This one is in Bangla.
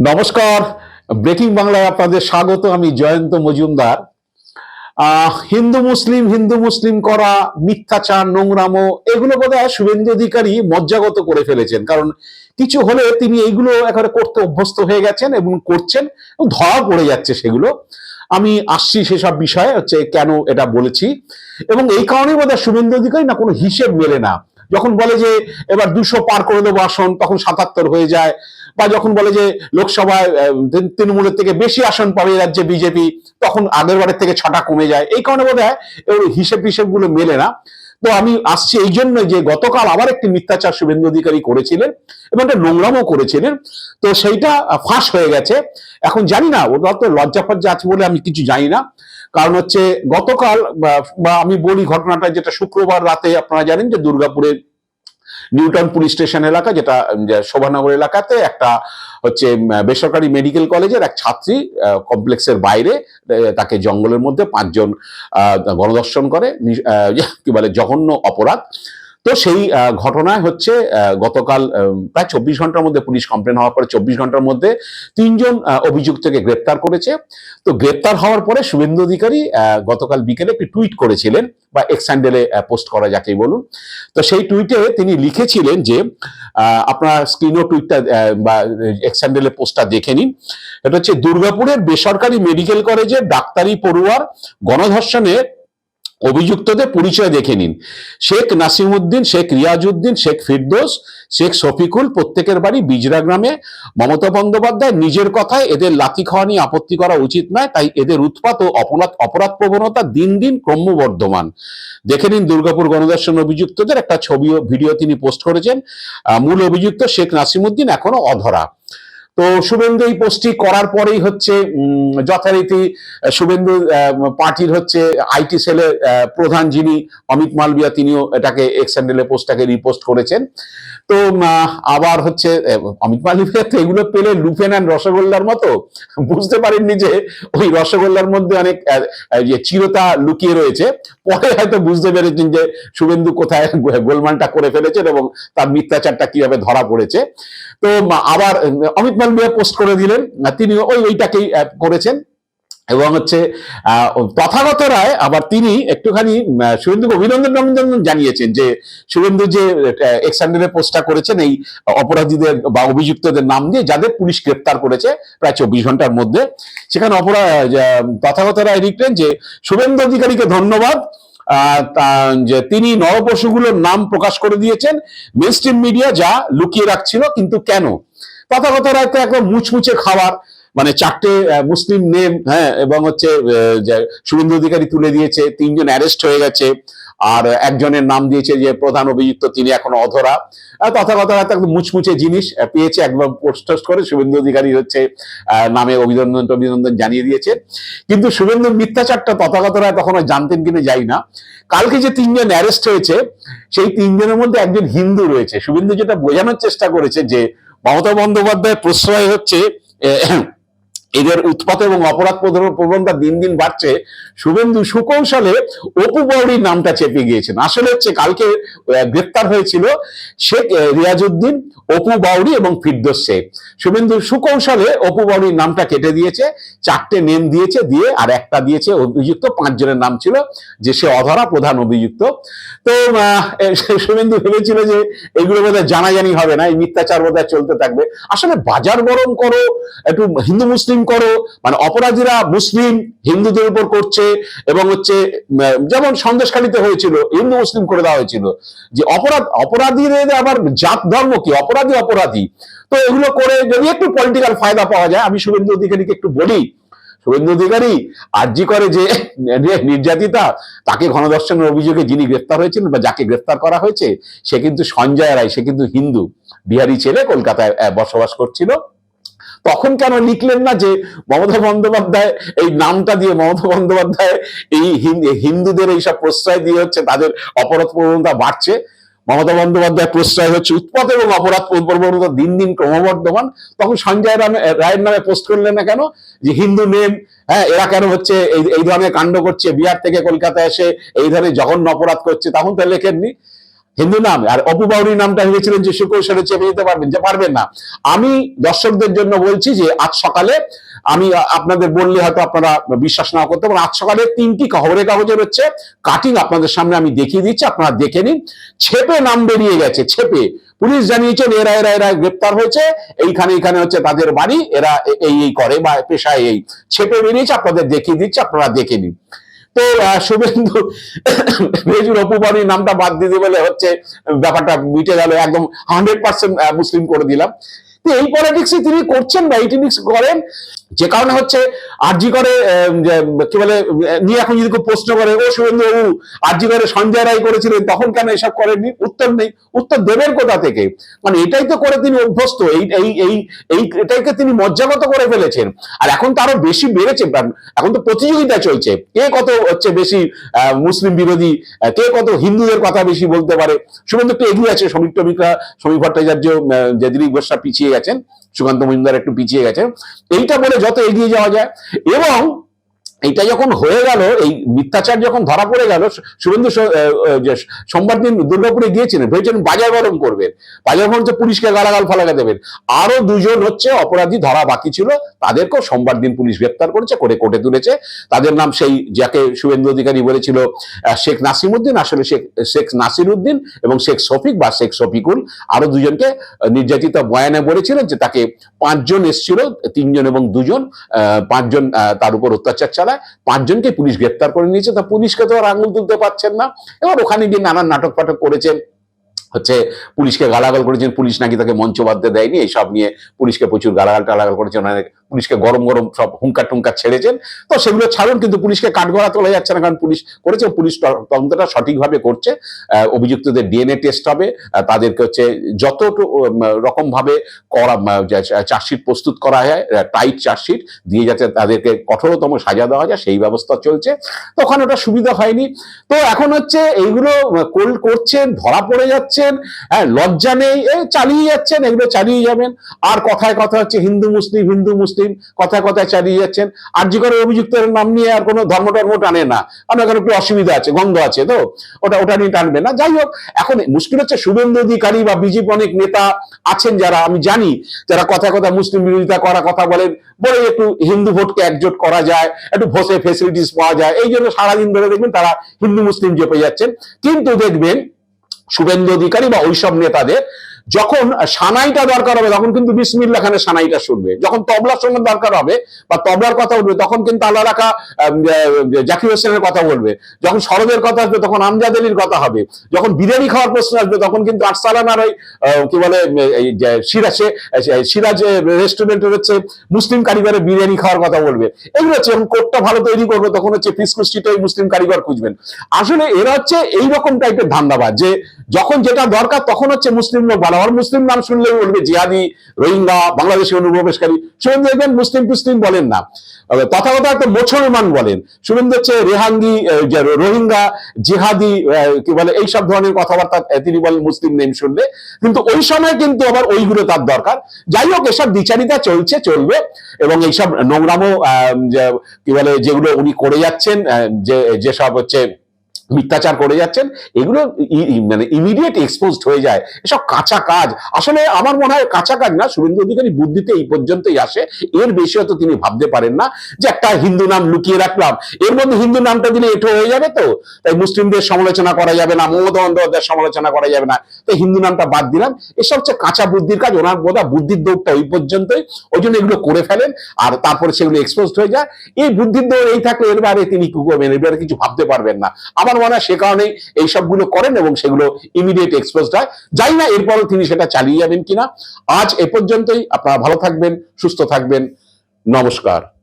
নমস্কার। ব্রেকিং বাংলায় আপনাদের স্বাগত, আমি জয়ন্ত মজুমদার। হিন্দু মুসলিম হিন্দু মুসলিম করা, মিথ্যাচার, নোংরামো, এগুলো বোধহয় শুভেন্দু অধিকারী মজ্জাগত করে ফেলেছেন। কারণ কিছু হলে তিনি এইগুলো একেবারে করতে অভ্যস্ত হয়ে গেছেন এবং করছেন ধরা পড়ে যাচ্ছে সেগুলো। আমি আসছি সেসব বিষয়ে, হচ্ছে কেন এটা বলেছি। এবং এই কারণেই বোধহয় শুভেন্দু অধিকারী না কোনো হিসেব মেলে না। যখন বলে যে, এবার দুশো পার করে দেবো আসন তখন সাতাত্তর হয়ে যায়। বা যখন বলে যে লোকসভায় তৃণমূলের থেকে বেশি আসন পাবে রাজ্যে বিজেপি, তখন আগের বারের থেকে ছটা কমে যায়। এই কারণে বোধ হয় হিসেব হিসেবগুলো মেলে না। তো আমি আসছি এই জন্য যে গতকাল আবার একটি মিথ্যাচার শুভেন্দু অধিকারী করেছিলেন এবং একটা নোংরামও করেছিলেন। তো সেইটা ফাঁস হয়ে গেছে। এখন জানি না, ওটা তো লজ্জা ফজ্জা আছে বলে আমি কিছু জানি না। কারণ হচ্ছে গতকাল, বা- বা আমি বলি ঘটনাটা, যেটা শুক্রবার রাতে আপনারা জানেন যে দুর্গাপুরের নিউটাউন পুলিশ স্টেশন এলাকা, যেটা শোভানগর এলাকাতে একটা হচ্ছে বেসরকারি মেডিকেল কলেজের এক ছাত্রী কমপ্লেক্সের বাইরে তাকে জঙ্গলের মধ্যে পাঁচজন গণদর্শন করে কি বলে, জঘন্য অপরাধ। তো সেই ঘটনায় হচ্ছে গতকাল প্রায় চব্বিশ ঘণ্টার মধ্যে পুলিশ কমপ্লেন হওয়ার পরে চব্বিশ ঘণ্টার মধ্যে তিনজন অভিযুক্তকে গ্রেপ্তার করেছে। তো গ্রেপ্তার হওয়ার পরে শুভেন্দু অধিকারী গতকাল বিকেলে একটি টুইট করেছিলেন, বা এক্স হ্যান্ডেলে পোস্ট করা যাকেই বলুন। তো সেই টুইটে তিনি লিখেছিলেন যে আপনার স্ক্রিনও টুইটটা বা এক্স হ্যান্ডেলে পোস্টটা দেখে নিন। এটা হচ্ছে দুর্গাপুরের বেসরকারি মেডিকেল কলেজের ডাক্তারি পড়ুয়ার গণধর্ষণে অভিযুক্তদের পরিচয় দেখে নিন। শেখ নাসিমউদ্দিন শেখ রিয়াজউদ্দিন শেখ ফিরদোস, শেখ শফিকুল প্রত্যেকের বাড়ি বিজরা গ্রামে। মমতা বন্দ্যোপাধ্যায় নিজের কথায় এদের লাথি খাওয়া নিয়ে আপত্তি করা উচিত নয়, তাই এদের উৎপাত ও অপরাধ অপরাধ প্রবণতা দিন দিন ক্রমবর্ধমান। দেখে নিন দুর্গাপুর গণদর্শন অভিযুক্তদের একটা ছবি ও ভিডিও তিনি পোস্ট করেছেন। মূল অভিযুক্ত শেখ নাসিমউদ্দিন এখনও অধরা। তো শুভেন্দু এই পোস্টটি করার পরেই হচ্ছে যথারীতি শুভেন্দু পার্টির হচ্ছে আইটি সেলের প্রধান যিনি অমিত মালবিয়া তিনিও এটাকে এক্স হ্যান্ডেলে পোস্টটাকে রিপোস্ট করেছেন। তো আবার হচ্ছে অমিত মালবিয়া তো এগুলো পেলে লুফে নেন রসগোল্লার মতো? বুঝতে পারেননি যে ওই রসগোল্লার মধ্যে অনেক যে চিরতা লুকিয়ে রয়েছে। পরে হয়তো বুঝতে পেরেছেন যে শুভেন্দু কোথায় গোলমালটা করে ফেলেছেন এবং তার মিথ্যাচারটা কীভাবে ধরা পড়েছে। তো আবার উম, অমিত মালবিয়া পোস্ট করে দিলেন তিনি ওই ওইটাকেই করেছেন। এবং হচ্ছে তথাগত রায় আবার তিনি একটুখানি শুভেন্দুকে অভিনন্দন অভিনন্দন জানিয়েছেন যে, শুভেন্দু যে এক্স হ্যান্ডেলের পোস্টটা করেছেন, এই অপরাধীদের বা অভিযুক্তদের নাম দিয়ে, যাদের পুলিশ গ্রেপ্তার করেছে প্রায় চব্বিশ ঘণ্টার মধ্যে, সেখানে অপরাধ তথাগত রায় লিখলেন যে, শুভেন্দু অধিকারীকে ধন্যবাদ। যে, তিনি নরপশুগুলোর নাম প্রকাশ করে দিয়েছেন। মেন মিডিয়া যা লুকিয়ে রাখছিল, কিন্তু কেন? তথাগত রায় তো একদম মুচমুচে খাবার। মানে চারটে মুসলিম নেম হ্যাঁ এবং হচ্ছে শুভেন্দু অধিকারী তুলে দিয়েছে তিনজন অ্যারেস্ট হয়ে গেছে আর একজনের নাম দিয়েছে যে প্রধান অভিযুক্ত তিনি এখনও অধরা। আহ, তথাগত রায় তো একদম মুচমুচে জিনিস পেয়েছে একবার পোস্ট করে শুভেন্দু অধিকারী হচ্ছে নামে অভিনন্দন অভিনন্দন জানিয়ে দিয়েছে। কিন্তু শুভেন্দুর মিথ্যাচারটা তথাগত রায় তখন জানতেন কিনা যাই না। কালকে যে তিনজন অ্যারেস্ট হয়েছে সেই তিনজনের মধ্যে একজন হিন্দু রয়েছে। শুভেন্দু যেটা বোঝানোর চেষ্টা করেছে যে মমতা বন্দ্যোপাধ্যায়ের প্রশ্রয় হচ্ছে এদের উৎপাত এবং অপরাধ প্রবণ- প্রবণতা দিন দিন বাড়ছে। শুভেন্দু সুকৌশলে অপু বৌড়ির নামটা চেপে গিয়েছেন। আসলে হচ্ছে কালকে গ্রেপ্তার হয়েছিল শেখ আহ, রিয়াজউদ্দিন অপু বাউরি এবং ফিরদোস শেখ। শুভেন্দু সুকৌশলে অপু বাউরির নামটা কেটে দিয়েছে চারটে নেম দিয়েছে দিয়ে আর একটা দিয়েছে অভিযুক্ত পাঁচজনের নাম ছিল যে সে অধরা প্রধান অভিযুক্ত। তো শুভেন্দু ভেবেছিল যে এগুলো বোধহয় জানাজানি হবে না এই মিথ্যাচার বোধহয় চলতে থাকবে। আসলে বাজার গরম করো একটু হিন্দু মুসলিম করো। মানে অপরাধীরা মুসলিম, হিন্দুদের উপর করছে এবং হচ্ছে যেমন সন্দেশখালিতে হয়েছিল, হিন্দু মুসলিম করে দেওয়া হয়েছিল, যে অপরাধ, অপরাধীদের আবার জাত ধর্ম কি? অপরাধী অপরাধী। তো এগুলো করে যদি একটু পলিটিক্যাল ফায়দা পাওয়া যায়, আমি শুভেন্দু অধিকারীকে একটু বলি। শুভেন্দু অধিকারী আর্জি করে যে নির্যাতিতা, তাকে গণধর্ষণের অভিযোগে যিনি গ্রেফতার হয়েছিলেন বা যাকে গ্রেফতার করা হয়েছে, সে কিন্তু সঞ্জয় রায়, সে কিন্তু হিন্দু। বিহারি ছেলে কলকাতায় বসবাস করছিল। তখন কেন লিখলেন না যে মমতা বন্দ্যোপাধ্যায় এই নামটা দিয়ে মমতা বন্দ্যোপাধ্যায় এই হিন- হিন্দুদের এইসব প্রশ্রয় দিয়ে হচ্ছে তাদের অপরাধ প্রবণতা বাড়ছে? মমতা বন্দ্যোপাধ্যায় প্রশ্রয় হচ্ছে উৎপাত এবং অপরাধ প্রবণতা দিন দিন ক্রমবর্ধমান। তখন সঞ্জয় রায়ের নামে পোস্ট করলেন না কেন? যে হিন্দু নেম হ্যাঁ এরা কেন হচ্ছে এই ধরনের কাণ্ড করছে? বিহার থেকে কলকাতায় এসে এই ধরনের জঘন্য অপরাধ করছে? তখন তো লেখেননি। হিন্দু নাম, আর অপু বাউরির নামটা ভেবেছিলেন যে সুকৌশলে চেপে যেতে পারবেন, যে পারবেন না। আমি দর্শকদের জন্য বলছি যে আজ সকালে আমি আপনাদের বললে হয়তো আপনারা বিশ্বাস না করতে পারেন, আজ সকালে তিনটি খবরের কাগজের হচ্ছে কাটিং আপনাদের সামনে আমি দেখিয়ে দিচ্ছি, আপনারা দেখে নিন। ছেপে নাম বেরিয়ে গেছে, ছেপে। পুলিশ জানিয়েছেন, এরা এরা এরা গ্রেপ্তার হয়েছে। এইখানে এইখানে হচ্ছে তাদের বাড়ি, এরা এই এই করে বা পেশায় এই। ছেপে বেরিয়েছে, আপনাদের দেখিয়ে দিচ্ছে, আপনারা দেখে নিন। তো শুভেন্দু মেজুর অপুবাণীর নামটা বাদ দিতে বলে হচ্ছে ব্যাপারটা মিটে গেল, একদম হান্ড্রেড পার্সেন্ট মুসলিম করে দিলাম। এই পলিটিক্স তিনি করছেন বা এই করেন যে কারণে হচ্ছে আরজি করে কি বলে নিয়ে এখন যদি কেউ প্রশ্ন করে, ও শুভেন্দু বাবু আরজি করে সঞ্জয় রায় করেছিলেন, তখন কেন এসব করেননি? উত্তর নেই। উত্তর দেবেন কোথা থেকে? মানে এটাই তো করে তিনি অভ্যস্ত, এই এই এই এই এটাকে তিনি মজ্জাগত করে ফেলেছেন। আর এখন তো আরও বেশি বেড়েছে এখন তো প্রতিযোগিতা চলছে। কে কত হচ্ছে বেশি মুসলিম বিরোধী কে কত হিন্দুদের কথা বেশি বলতে পারে? শুভেন্দু একটু এগিয়ে আছে শ্রমিক টমিকরা শ্রমিক ভট্টাচার্য দিলীপ ঘোষরা পিছিয়ে গেছেন। সুকান্ত মজুমদার একটু পিছিয়ে গেছে। এইটা বলে যত এগিয়ে যাওয়া যায়। এবং এটা যখন হয়ে গেল, এই মিথ্যাচার যখন ধরা পড়ে গেল শুভেন্দু সোমবার দিন দুর্গাপুরে গিয়েছিলেন ভেবেছেন বাজার গরম করবেন বাজার গরম হচ্ছে পুলিশকে গালাগাল ফালাগা দেবেন। আরও দুজন হচ্ছে অপরাধী ধরা বাকি ছিল, তাদেরকেও সোমবার দিন পুলিশ গ্রেপ্তার করেছে করে কোর্টে তুলেছে। তাদের নাম সেই যাকে শুভেন্দু অধিকারী বলেছিল শেখ নাসিমউদ্দিন আসলে শেখ শেখ নাসির উদ্দিন এবং শেখ শফিক বা শেখ শফিকুল। আরও দুজনকে নির্যাতিত বয়ানে বলেছিলেন যে তাকে পাঁচজন এসেছিল, তিনজন এবং দুজন পাঁচজন তার উপর অত্যাচার চালায় পাঁচজনকে পুলিশ গ্রেপ্তার করে নিয়েছে, তা পুলিশকে তো আর আঙুল তুলতে পারছেন না। এবার ওখানে গিয়ে নানান নাটক ফাটক করেছেন, হচ্ছে পুলিশকে গালাগাল করেছেন, পুলিশ নাকি তাকে মঞ্চ বাঁধতে দেয়নি, এইসব নিয়ে পুলিশকে প্রচুর গালাগাল টালাগাল করেছেন, অনেক পুলিশকে গরম গরম সব হুঙ্কার টুঙ্কার ছেড়েছেন। তো সেগুলো ছাড়ুন, কিন্তু পুলিশকে কাঠগড়া তোলা যাচ্ছে না, কারণ পুলিশ করেছে পুলিশ তদন্তটা সঠিকভাবে করছে। অভিযুক্তদের ডিএনএ টেস্ট হবে তাদেরকে হচ্ছে যত রকম ভাবে করা চার্জশিট প্রস্তুত করা হয় টাইট চার্জশিট দিয়ে যাতে তাদেরকে কঠোরতম সাজা দেওয়া যায়, সেই ব্যবস্থা চলছে। তো ওখানে ওটা সুবিধা হয়নি। তো এখন হচ্ছে এইগুলো কোল- করছেন, ধরা পড়ে যাচ্ছেন হ্যাঁ লজ্জা নেই চালিয়ে যাচ্ছেন, এগুলো চালিয়ে যাবেন। আর কথায় কথা হচ্ছে হিন্দু, মুসলিম হিন্দু, মুসলিম কথায় কথায় চালিয়ে যাচ্ছেন। আর যে করে অভিযুক্তের নাম নিয়ে আর কোনো ধর্ম টর্ম টানে না। কারণ এখানে একটু অসুবিধা আছে, গন্ধ আছে তো। ওটা ওটা নিয়ে টানবে না। যাই হোক, এখন মুশকিল হচ্ছে শুভেন্দু অধিকারী বা বিজেপি অনেক নেতা আছেন যারা, আমি জানি, যারা কথা কথা মুসলিম বিরোধিতা করা কথা বলেন। বলে একটু হিন্দু ভোটকে একজোট করা যায়, একটু ভোসে ফেসিলিটিস পাওয়া যায়। এই জন্য সারাদিন ধরে দেখবেন তারা হিন্দু মুসলিম জেপে যাচ্ছেন। কিন্তু দেখবেন শুভেন্দু অধিকারী বা ওইসব নেতাদের যখন সানাইটা দরকার হবে, তখন কিন্তু বিসমিল্লা খানের সানাইটা শুনবে। যখন তবলা শোনার দরকার হবে বা তবলার কথা উঠবে, তখন কিন্তু আল্লাহ রাখা জাকির হোসেনের কথা বলবে। যখন শরদের কথা আসবে, তখন আমজাদ আলীর কথা হবে। যখন বিরিয়ানি খাওয়ার প্রশ্ন আসবে, তখন কিন্তু আরসালানার ওই কি বলে সিরাজে সিরাজ রেস্টুরেন্টের হচ্ছে মুসলিম কারিগরের বিরিয়ানি খাওয়ার কথা বলবে। এগুলো হচ্ছে যখন কোটটা ভালো তৈরি করবে, তখন হচ্ছে ফিসকু স্ট্রিটে ওই মুসলিম কারিগর খুঁজবেন। আসলে এরা হচ্ছে এইরকম টাইপের ধান্দাবাজ যে, যখন যেটা দরকার, তখন হচ্ছে মুসলিম লোক ভালো আর মুসলিম নাম শুনলে বলবে জিহাদি, রোহিঙ্গা, বাংলাদেশি অনুপ্রবেশকারী। শুভেন্দু দেখবেন মুসলিম টুসলিম বলেন না। তথাগত মুসলমান বলেন। শুভেন্দু হচ্ছে রেহাঙ্গি রোহিঙ্গা, জিহাদি কি বলে, এইসব ধরনের কথাবার্তা তিনি বলেন মুসলিম নেম শুনলে। কিন্তু ওই সময় কিন্তু আবার ওইগুলো তার দরকার। যাই হোক, এসব বিচারিতা চলছে, চলবে, এবং এইসব নোংরামো কি বলে, যেগুলো উনি করে যাচ্ছেন যে, যেসব হচ্ছে মিথ্যাচার করে যাচ্ছেন, এগুলো মানে ইমিডিয়েট এক্সপোজড হয়ে যায়। এসব কাঁচা কাজ। আসলে আমার মনে হয় কাঁচা কাজ না, শুভেন্দু অধিকারী বুদ্ধিতে এই পর্যন্তই আসে। এর বেশি হয়তো তিনি ভাবতে পারেন না যে একটা হিন্দু নাম লুকিয়ে রাখলাম। এর মধ্যে হিন্দু নামটা দিলে এটো হয়ে যাবে তো? তাই মুসলিমদের সমালোচনা করা যাবে না, মমতা বন্দ্যোপাধ্যায়ের সমালোচনা করা যাবে না। তাই হিন্দু নামটা বাদ দিলাম। এসব হচ্ছে কাঁচা বুদ্ধির কাজ, ওনার বোধ বুদ্ধির দৌড়টা ওই পর্যন্তই। ওই জন্য এগুলো করে ফেলেন আর তারপরে সেগুলো এক্সপোজড হয়ে যায়। এই বুদ্ধির দৌড় এই থাকলে এবারে তিনি কি করবেন? এবারে কিছু ভাবতে পারবেন না। আমার মানা সে কারণে এই সবগুলো করেন এবং সেগুলো ইমিডিয়েট এক্সপোজ হয়। যাই না, এরপরও তিনি সেটা চালিয়ে যাবেন কিনা। আজ এ পর্যন্তই। আপনারা ভালো থাকবেন, সুস্থ থাকবেন। নমস্কার।